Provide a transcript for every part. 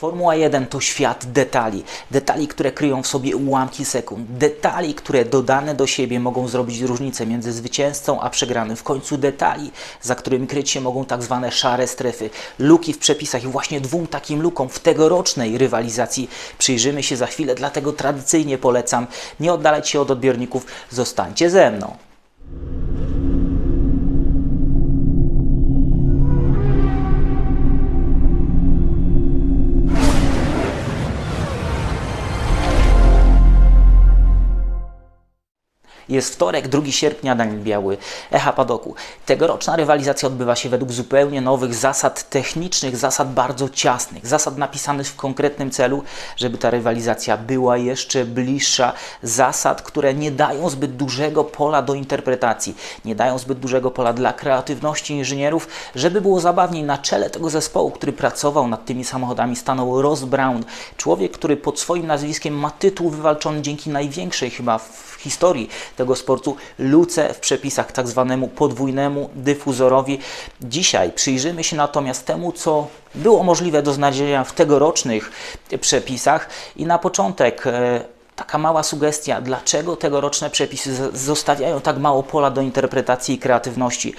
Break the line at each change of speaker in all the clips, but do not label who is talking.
Formuła 1 to świat detali. Detali, które kryją w sobie ułamki sekund. Detali, które dodane do siebie mogą zrobić różnicę między zwycięzcą a przegranym. W końcu detali, za którymi kryć się mogą tak zwane szare strefy. Luki w przepisach i właśnie dwóm takim lukom w tegorocznej rywalizacji przyjrzymy się za chwilę, dlatego tradycyjnie polecam nie oddalać się od odbiorników, zostańcie ze mną. Jest wtorek, 2 sierpnia, Daniel Biały, Echa Padoku. Tegoroczna rywalizacja odbywa się według zupełnie nowych zasad technicznych, zasad bardzo ciasnych, zasad napisanych w konkretnym celu, żeby ta rywalizacja była jeszcze bliższa, zasad, które nie dają zbyt dużego pola do interpretacji, nie dają zbyt dużego pola dla kreatywności inżynierów, żeby było zabawniej. Na czele tego zespołu, który pracował nad tymi samochodami, stanął Ross Brown, człowiek, który pod swoim nazwiskiem ma tytuł wywalczony dzięki największej chyba w historii tego sportu luce w przepisach tak zwanemu podwójnemu dyfuzorowi. Dzisiaj przyjrzymy się natomiast temu, co było możliwe do znalezienia w tegorocznych przepisach i na początek e, taka mała sugestia, dlaczego tegoroczne przepisy zostawiają tak mało pola do interpretacji i kreatywności.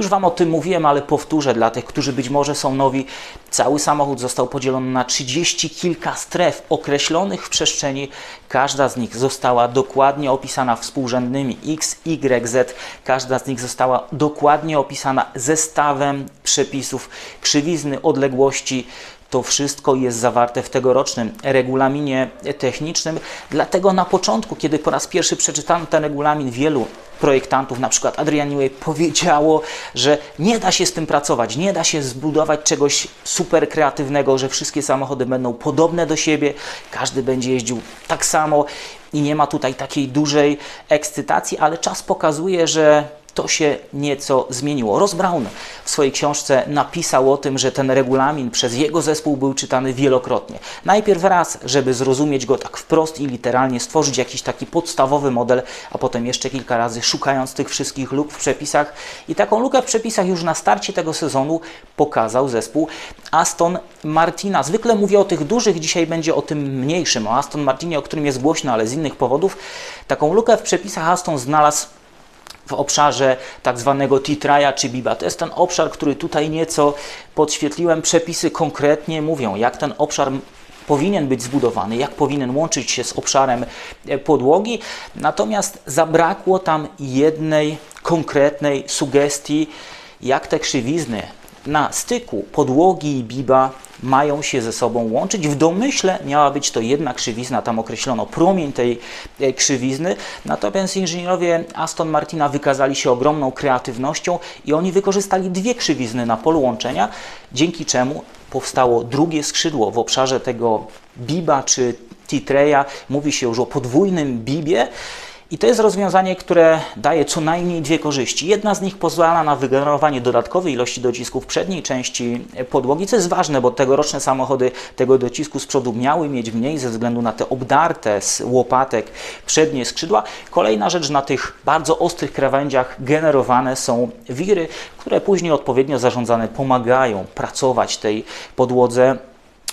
Już Wam o tym mówiłem, ale powtórzę dla tych, którzy być może są nowi. Cały samochód został podzielony na 30 kilka stref określonych w przestrzeni. Każda z nich została dokładnie opisana współrzędnymi X, Y, Z. Każda z nich została dokładnie opisana zestawem przepisów, krzywizny, odległości, to wszystko jest zawarte w tegorocznym regulaminie technicznym. Dlatego na początku, kiedy po raz pierwszy przeczytano ten regulamin, wielu projektantów, na przykład Adrian Newey, powiedziało, że nie da się z tym pracować, nie da się zbudować czegoś super kreatywnego, że wszystkie samochody będą podobne do siebie, każdy będzie jeździł tak samo i nie ma tutaj takiej dużej ekscytacji, ale czas pokazuje, że to się nieco zmieniło. Ross Brown w swojej książce napisał o tym, że ten regulamin przez jego zespół był czytany wielokrotnie. Najpierw raz, żeby zrozumieć go tak wprost i literalnie, stworzyć jakiś taki podstawowy model, a potem jeszcze kilka razy szukając tych wszystkich luk w przepisach. I taką lukę w przepisach już na starcie tego sezonu pokazał zespół Aston Martina. Zwykle mówię o tych dużych, dzisiaj będzie o tym mniejszym, o Aston Martinie, o którym jest głośno, ale z innych powodów. Taką lukę w przepisach Aston znalazł w obszarze tak zwanego Titraja czy Biba. To jest ten obszar, który tutaj nieco podświetliłem. Przepisy konkretnie mówią, jak ten obszar powinien być zbudowany, jak powinien łączyć się z obszarem e, podłogi. Natomiast zabrakło tam jednej konkretnej sugestii, jak te krzywizny na styku podłogi i biba mają się ze sobą łączyć. W domyśle miała być to jedna krzywizna, tam określono promień tej e, krzywizny, natomiast inżynierowie Aston Martina wykazali się ogromną kreatywnością i oni wykorzystali dwie krzywizny na polu łączenia, dzięki czemu powstało drugie skrzydło w obszarze tego biba czy titreya. Mówi się już o podwójnym bibie. I to jest rozwiązanie, które daje co najmniej dwie korzyści. Jedna z nich pozwala na wygenerowanie dodatkowej ilości docisków przedniej części podłogi, co jest ważne, bo tegoroczne samochody tego docisku z przodu miały mieć mniej ze względu na te obdarte z łopatek przednie skrzydła. Kolejna rzecz, na tych bardzo ostrych krawędziach generowane są wiry, które później odpowiednio zarządzane pomagają pracować tej podłodze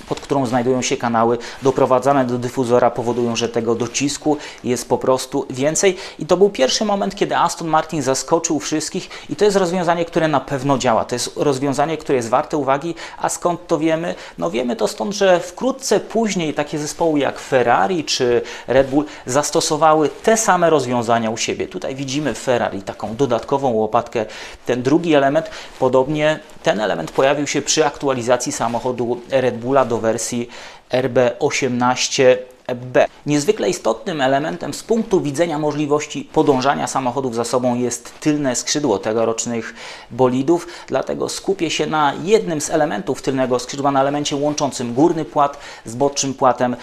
pod którą znajdują się kanały doprowadzane do dyfuzora, powodują, że tego docisku jest po prostu więcej. I to był pierwszy moment, kiedy Aston Martin zaskoczył wszystkich i to jest rozwiązanie, które na pewno działa. To jest rozwiązanie, które jest warte uwagi. A skąd to wiemy? No wiemy to stąd, że wkrótce później takie zespoły jak Ferrari czy Red Bull zastosowały te same rozwiązania u siebie. Tutaj widzimy Ferrari taką dodatkową łopatkę. Ten drugi element, podobnie ten element pojawił się przy aktualizacji samochodu Red Bulla do wersji RB18B. Niezwykle istotnym elementem z punktu widzenia możliwości podążania samochodów za sobą jest tylne skrzydło tegorocznych bolidów, dlatego skupię się na jednym z elementów tylnego skrzydła, na elemencie łączącym górny płat z bodczym płatem.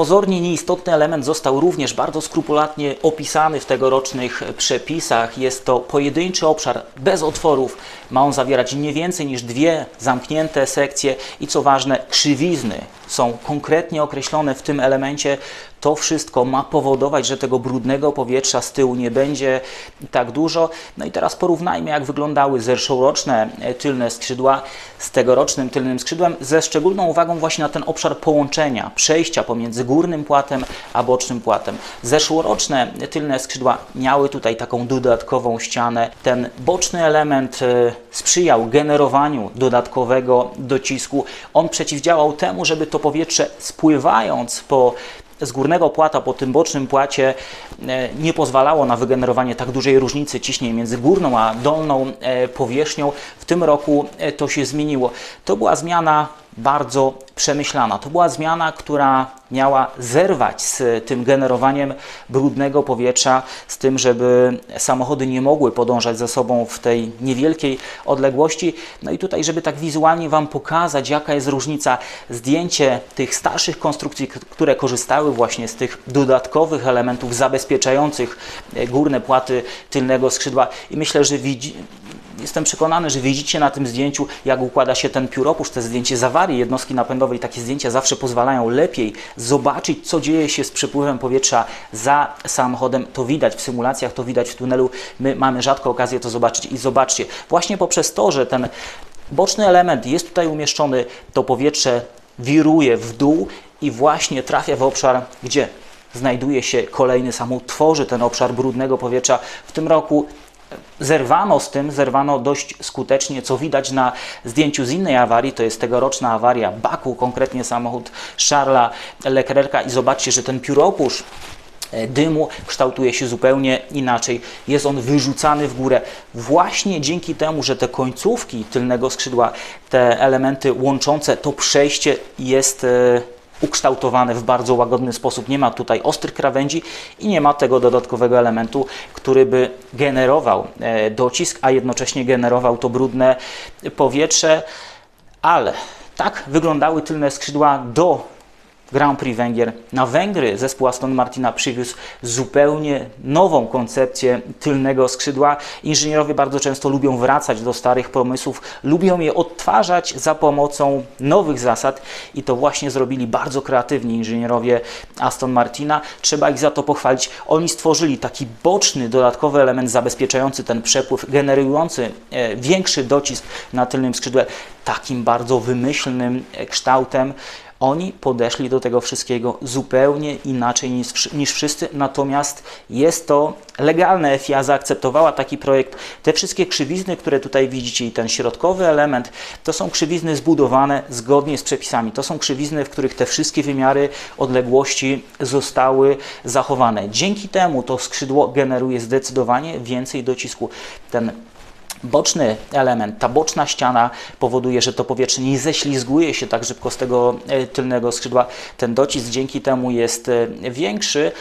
Pozornie nieistotny element został również bardzo skrupulatnie opisany w tegorocznych przepisach. Jest to pojedynczy obszar bez otworów. Ma on zawierać nie więcej niż dwie zamknięte sekcje i co ważne, krzywizny są konkretnie określone w tym elemencie. To wszystko ma powodować, że tego brudnego powietrza z tyłu nie będzie tak dużo. No i teraz porównajmy, jak wyglądały zeszłoroczne tylne skrzydła z tegorocznym tylnym skrzydłem, ze szczególną uwagą właśnie na ten obszar połączenia, przejścia pomiędzy górnym płatem a bocznym płatem. Zeszłoroczne tylne skrzydła miały tutaj taką dodatkową ścianę. Ten boczny element e, sprzyjał generowaniu dodatkowego docisku. On przeciwdziałał temu, żeby to powietrze spływając po z górnego płata po tym bocznym płacie e, nie pozwalało na wygenerowanie tak dużej różnicy ciśnień między górną a dolną e, powierzchnią. W tym roku e, to się zmieniło. To była zmiana bardzo przemyślana. To była zmiana, która miała zerwać z tym generowaniem brudnego powietrza, z tym, żeby samochody nie mogły podążać ze sobą w tej niewielkiej odległości. No i tutaj, żeby tak wizualnie Wam pokazać, jaka jest różnica, zdjęcie tych starszych konstrukcji, które korzystały właśnie z tych dodatkowych elementów zabezpieczających górne płaty tylnego skrzydła i myślę, że widzi, Jestem przekonany, że widzicie na tym zdjęciu, jak układa się ten pióropusz, te zdjęcie z jednostki napędowej. Takie zdjęcia zawsze pozwalają lepiej zobaczyć, co dzieje się z przepływem powietrza za samochodem. To widać w symulacjach, to widać w tunelu. My mamy rzadko okazję to zobaczyć i zobaczcie, właśnie poprzez to, że ten boczny element jest tutaj umieszczony, to powietrze wiruje w dół i właśnie trafia w obszar, gdzie znajduje się kolejny samochód, tworzy ten obszar brudnego powietrza. W tym roku zerwano z tym, zerwano dość skutecznie, co widać na zdjęciu z innej awarii, to jest tegoroczna awaria Baku, konkretnie samochód Charlesa Leclerca i zobaczcie, że ten pióropusz e, dymu kształtuje się zupełnie inaczej. Jest on wyrzucany w górę właśnie dzięki temu, że te końcówki tylnego skrzydła, te elementy łączące to przejście jest e, ukształtowane w bardzo łagodny sposób. Nie ma tutaj ostrych krawędzi i nie ma tego dodatkowego elementu, który by generował e, docisk, a jednocześnie generował to brudne powietrze. Ale tak wyglądały tylne skrzydła do Grand Prix Węgier. Na Węgry zespół Aston Martina przywiózł zupełnie nową koncepcję tylnego skrzydła. Inżynierowie bardzo często lubią wracać do starych pomysłów, lubią je odtwarzać za pomocą nowych zasad i to właśnie zrobili bardzo kreatywni inżynierowie Aston Martina. Trzeba ich za to pochwalić. Oni stworzyli taki boczny, dodatkowy element zabezpieczający ten przepływ, generujący e, większy docisk na tylnym skrzydle takim bardzo wymyślnym e, kształtem. Oni podeszli do tego wszystkiego zupełnie inaczej niż, niż wszyscy, natomiast jest to legalne. FIA zaakceptowała taki projekt. Te wszystkie krzywizny, które tutaj widzicie i ten środkowy element, to są krzywizny zbudowane zgodnie z przepisami. To są krzywizny, w których te wszystkie wymiary odległości zostały zachowane. Dzięki temu to skrzydło generuje zdecydowanie więcej docisku. Ten boczny element, ta boczna ściana powoduje, że to powietrze nie ześlizguje się tak szybko z tego e, tylnego skrzydła. Ten docisk dzięki temu jest e, większy.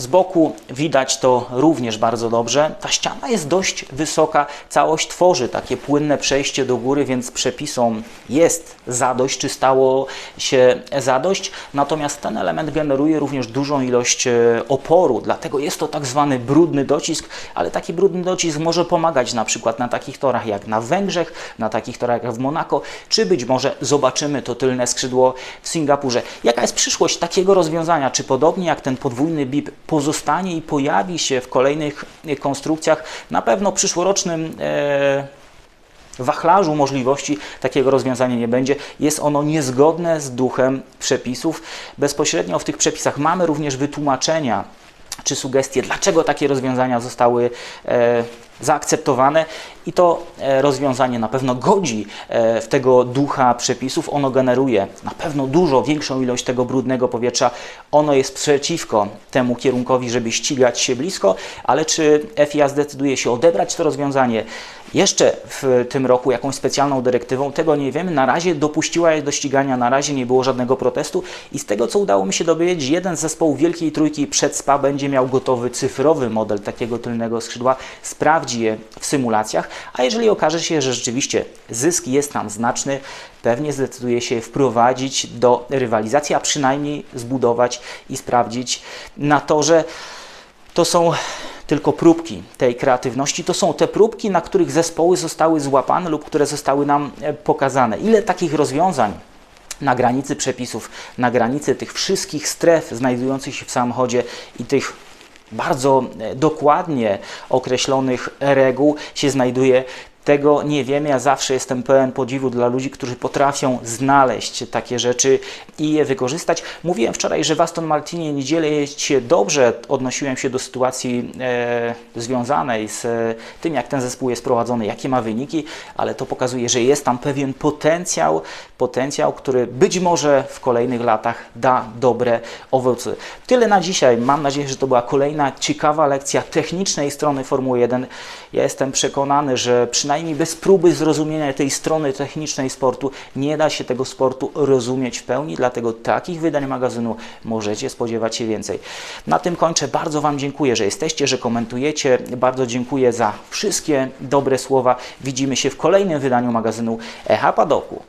Z boku widać to również bardzo dobrze. Ta ściana jest dość wysoka, całość tworzy takie płynne przejście do góry, więc przepisom jest zadość, czy stało się zadość. Natomiast ten element generuje również dużą ilość e, oporu, dlatego jest to tak zwany brudny docisk, ale taki brudny docisk może pomagać na przykład na takich torach jak na Węgrzech, na takich torach jak w Monako, czy być może zobaczymy to tylne skrzydło w Singapurze. Jaka jest przyszłość takiego rozwiązania? Czy podobnie jak ten podwójny BIP pozostanie i pojawi się w kolejnych konstrukcjach, na pewno przyszłorocznym e, wachlarzu możliwości takiego rozwiązania nie będzie. Jest ono niezgodne z duchem przepisów. Bezpośrednio w tych przepisach mamy również wytłumaczenia czy sugestie, dlaczego takie rozwiązania zostały e, zaakceptowane i to e, rozwiązanie na pewno godzi e, w tego ducha przepisów. Ono generuje na pewno dużo większą ilość tego brudnego powietrza. Ono jest przeciwko temu kierunkowi, żeby ścigać się blisko, ale czy FIA zdecyduje się odebrać to rozwiązanie jeszcze w tym roku jakąś specjalną dyrektywą, tego nie wiemy. Na razie dopuściła je do ścigania, na razie nie było żadnego protestu i z tego co udało mi się dowiedzieć, jeden z zespołów Wielkiej Trójki przed SPA będzie miał gotowy cyfrowy model takiego tylnego skrzydła, sprawdzi je w symulacjach, a jeżeli okaże się, że rzeczywiście zysk jest tam znaczny, pewnie zdecyduje się wprowadzić do rywalizacji, a przynajmniej zbudować i sprawdzić na torze. To są tylko próbki tej kreatywności. To są te próbki, na których zespoły zostały złapane lub które zostały nam e, pokazane. Ile takich rozwiązań na granicy przepisów, na granicy tych wszystkich stref znajdujących się w samochodzie i tych bardzo e, dokładnie określonych reguł się znajduje Tego nie wiemy. Ja zawsze jestem pełen podziwu dla ludzi, którzy potrafią znaleźć takie rzeczy i je wykorzystać. Mówiłem wczoraj, że w Aston Martinie nie dzieje się dobrze. Odnosiłem się do sytuacji e, związanej z e, tym, jak ten zespół jest prowadzony, jakie ma wyniki, ale to pokazuje, że jest tam pewien potencjał, potencjał, który być może w kolejnych latach da dobre owoce. Tyle na dzisiaj. Mam nadzieję, że to była kolejna ciekawa lekcja technicznej strony Formuły 1. Ja jestem przekonany, że przynajmniej bez próby zrozumienia tej strony technicznej sportu nie da się tego sportu rozumieć w pełni, dlatego takich wydań magazynu możecie spodziewać się więcej. Na tym kończę. Bardzo Wam dziękuję, że jesteście, że komentujecie. Bardzo dziękuję za wszystkie dobre słowa. Widzimy się w kolejnym wydaniu magazynu Echa Padoku.